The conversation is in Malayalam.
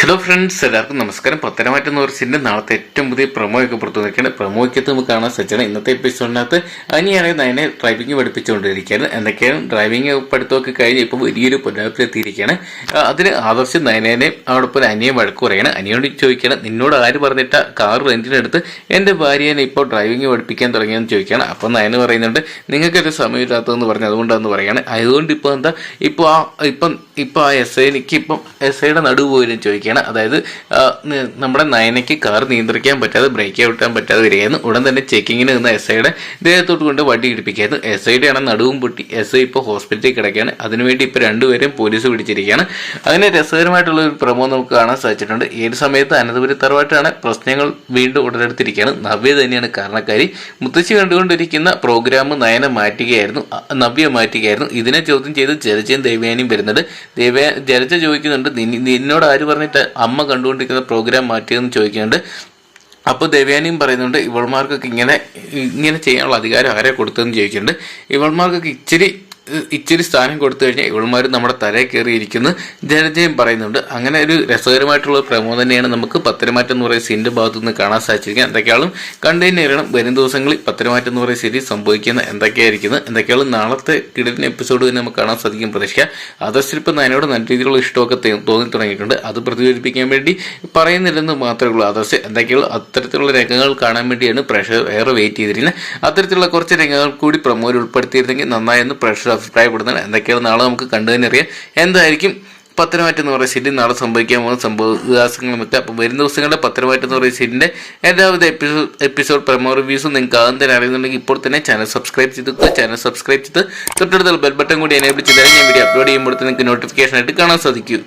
ഹലോ ഫ്രണ്ട്സ് എല്ലാവർക്കും നമസ്കാരം. പത്തനമാറ്റം എന്ന് പറഞ്ഞിട്ട് നാളത്തെ ഏറ്റവും പുതിയ പ്രൊമോ ഒക്കെ പുറത്തു നിൽക്കുകയാണ് പ്രൊമോയ്ക്കകത്ത് നമുക്ക് കാണാൻ സജ്ജന ഇന്നത്തെ എപ്പിസോഡിനകത്ത് അനിയാണെങ്കിൽ നയനെ ഡ്രൈവിംഗ് പഠിപ്പിച്ചുകൊണ്ടിരിക്കുകയാണ്. എന്തൊക്കെയാണ് ഡ്രൈവിംഗ് പഠിത്തമൊക്കെ കഴിഞ്ഞ് ഇപ്പോൾ വലിയൊരു പുനരപ്പിലെത്തിയിരിക്കുകയാണ് ആ, അതിന് ആദർശ് നയനേനെ അവിടെപ്പോലെ അനിയെ വഴക്ക് പറയണം അനിയോട് ചോദിക്കണം നിന്നോട് ആര് പറഞ്ഞിട്ട കാർ റെന്റിനെടുത്ത് എന്റെ ഭാര്യനെ ഇപ്പോൾ ഡ്രൈവിംഗ് പഠിപ്പിക്കാൻ തുടങ്ങിയെന്ന് ചോദിക്കുകയാണ്. അപ്പം നയന് പറയുന്നുണ്ട് നിങ്ങൾക്കൊരു സമയമില്ലാത്തതെന്ന് പറഞ്ഞു അതുകൊണ്ടാന്ന് പറയുകയാണ്. അതുകൊണ്ട് ഇപ്പോൾ എന്താ ഇപ്പോൾ ആ ഇപ്പം ഇപ്പോൾ ആ എസ് ഐ എനിക്ക് ഇപ്പം എസ് ഐയുടെ നടുവ് പോലും ചോദിക്കുകയാണ് അതായത് നമ്മുടെ നയനയ്ക്ക് കാർ നിയന്ത്രിക്കാൻ പറ്റാതെ ബ്രേക്ക് ഔട്ടാൻ പറ്റാതെ വരികയായിരുന്നു. ഉടൻ തന്നെ ചെക്കിങ്ങിന് നിന്ന എസ് ഐയുടെ ദേഹത്തോട്ട് കൊണ്ട് വണ്ടി ഇടിപ്പിക്കുകയായിരുന്നു. എസ് ഐയുടെ ആണ് നടുവും പൊട്ടി എസ് ഐ ഇപ്പോൾ ഹോസ്പിറ്റലിൽ കിടക്കുകയാണ്. അതിനുവേണ്ടി ഇപ്പോൾ രണ്ടുപേരെയും പോലീസ് പിടിച്ചിരിക്കുകയാണ്. അങ്ങനെ രസകരമായിട്ടുള്ള ഒരു പ്രമോ നമുക്ക് കാണാൻ സാധിച്ചിട്ടുണ്ട്. ഏത് സമയത്ത് അനന്തപുരി തറവാട്ടാണ് പ്രശ്നങ്ങൾ വീണ്ടും ഉടലെടുത്തിരിക്കുകയാണ്. നവ്യ തന്നെയാണ് കാരണക്കാരി. മുത്തശ്ശി കണ്ടുകൊണ്ടിരിക്കുന്ന പ്രോഗ്രാം നയന മാറ്റുകയായിരുന്നു. നവ്യ മാറ്റുകയായിരുന്നു. ഇതിനെ ചോദ്യം ചെയ്ത് ജലജയും ദേവയാനിയും വരുന്നുണ്ട് ദേവ ജലജ ചോദിക്കുന്നുണ്ട് നിന്നോട് ആര് പറഞ്ഞിട്ട് അമ്മ കണ്ടുകൊണ്ടിരിക്കുന്ന പ്രോഗ്രാം മാറ്റിയെന്ന് ചോദിക്കുന്നുണ്ട് അപ്പോൾ ദേവയാനിയും പറയുന്നുണ്ട് ഇവൾമാർക്കൊക്കെ ഇങ്ങനെ ഇങ്ങനെ ചെയ്യാനുള്ള അധികാരം ആരെ കൊടുത്തതെന്ന് ചോദിക്കുന്നുണ്ട് ഇവൾമാർക്കൊക്കെ ഇച്ചിരി ഇച്ചിരി സ്ഥാനം കൊടുത്തു കഴിഞ്ഞാൽ ഇവളുമാർ നമ്മുടെ തലയിൽ കയറിയിരിക്കുന്ന ജനജയം പറയുന്നുണ്ട് അങ്ങനെ ഒരു രസകരമായിട്ടുള്ള പ്രമോ തന്നെയാണ് നമുക്ക് പത്തരമാറ്റം എന്ന് പറയുന്ന സീന്റെ ഭാഗത്തു നിന്ന് കാണാൻ സാധിച്ചിരിക്കുക എന്തൊക്കെയാളും കണ്ടു തന്നെ അറിയണം വരും ദിവസങ്ങളിൽ പത്തരമാറ്റം എന്ന് പറയുന്ന സീരീസ് സംഭവിക്കുന്ന എന്തൊക്കെയായിരിക്കുന്നത് എന്തൊക്കെയാളും നാളത്തെ കിടലിന് എപ്പിസോഡ് തന്നെ നമുക്ക് കാണാൻ സാധിക്കും പ്രതീക്ഷിക്കുക ആദർശിപ്പം നയനോട് നല്ല രീതിയിലുള്ള ഇഷ്ടമൊക്കെ തോന്നി തുടങ്ങിയിട്ടുണ്ട്. അത് പ്രതിഫലിപ്പിക്കാൻ വേണ്ടി പറയുന്നില്ലെന്ന് മാത്രമേ ഉള്ളൂ. ആദർശ് എന്തൊക്കെയുള്ള അത്തരത്തിലുള്ള രംഗങ്ങൾ കാണാൻ വേണ്ടിയാണ് പ്രഷർ ഏറെ വെയിറ്റ് ചെയ്തിരുന്നത് അത്തരത്തിലുള്ള കുറച്ച് രംഗങ്ങൾ കൂടി പ്രമോയിൽ ഉൾപ്പെടുത്തിയിരുന്നെങ്കിൽ നന്നായെന്ന് പ്രേക്ഷകർ അഭിപ്രായപ്പെടുന്നത് എന്തൊക്കെയാണ് നാളെ നമുക്ക് കണ്ടു തന്നെ അറിയാം. എന്തായിരിക്കും പത്തനമാറ്റം എന്ന് പറയുന്ന സിറ്റി നാളെ സംഭവിക്കാൻ പോകുന്ന സംഭവ വികാസങ്ങളുമൊക്കെ അപ്പോൾ വരുന്ന ദിവസങ്ങളുടെ പത്തനമാറ്റം എന്ന് പറയുന്ന സിറ്റിന്റെ എല്ലാവിധ എപ്പിസോഡ് എപ്പിസോഡ് പ്രമോ റിവ്യൂസും നിങ്ങൾക്ക് ആദ്യം തന്നെ അറിയുന്നുണ്ടെങ്കിൽ ഇപ്പോൾ തന്നെ ചാനൽ സബ്സ്ക്രൈബ് ചെയ്ത് ചാനൽ സബ്സ്ക്രൈബ് ചെയ്ത് തൊട്ടടുത്തുള്ള ബെൽ ബട്ടൺ കൂടി എനേബിൾ ചെയ്താൽ ഞാൻ വീഡിയോ അപ്ലോഡ് ചെയ്യുമ്പോൾ നിങ്ങൾക്ക് നോട്ടിഫിക്കേഷൻ ആയിട്ട് കാണാൻ സാധിക്കും.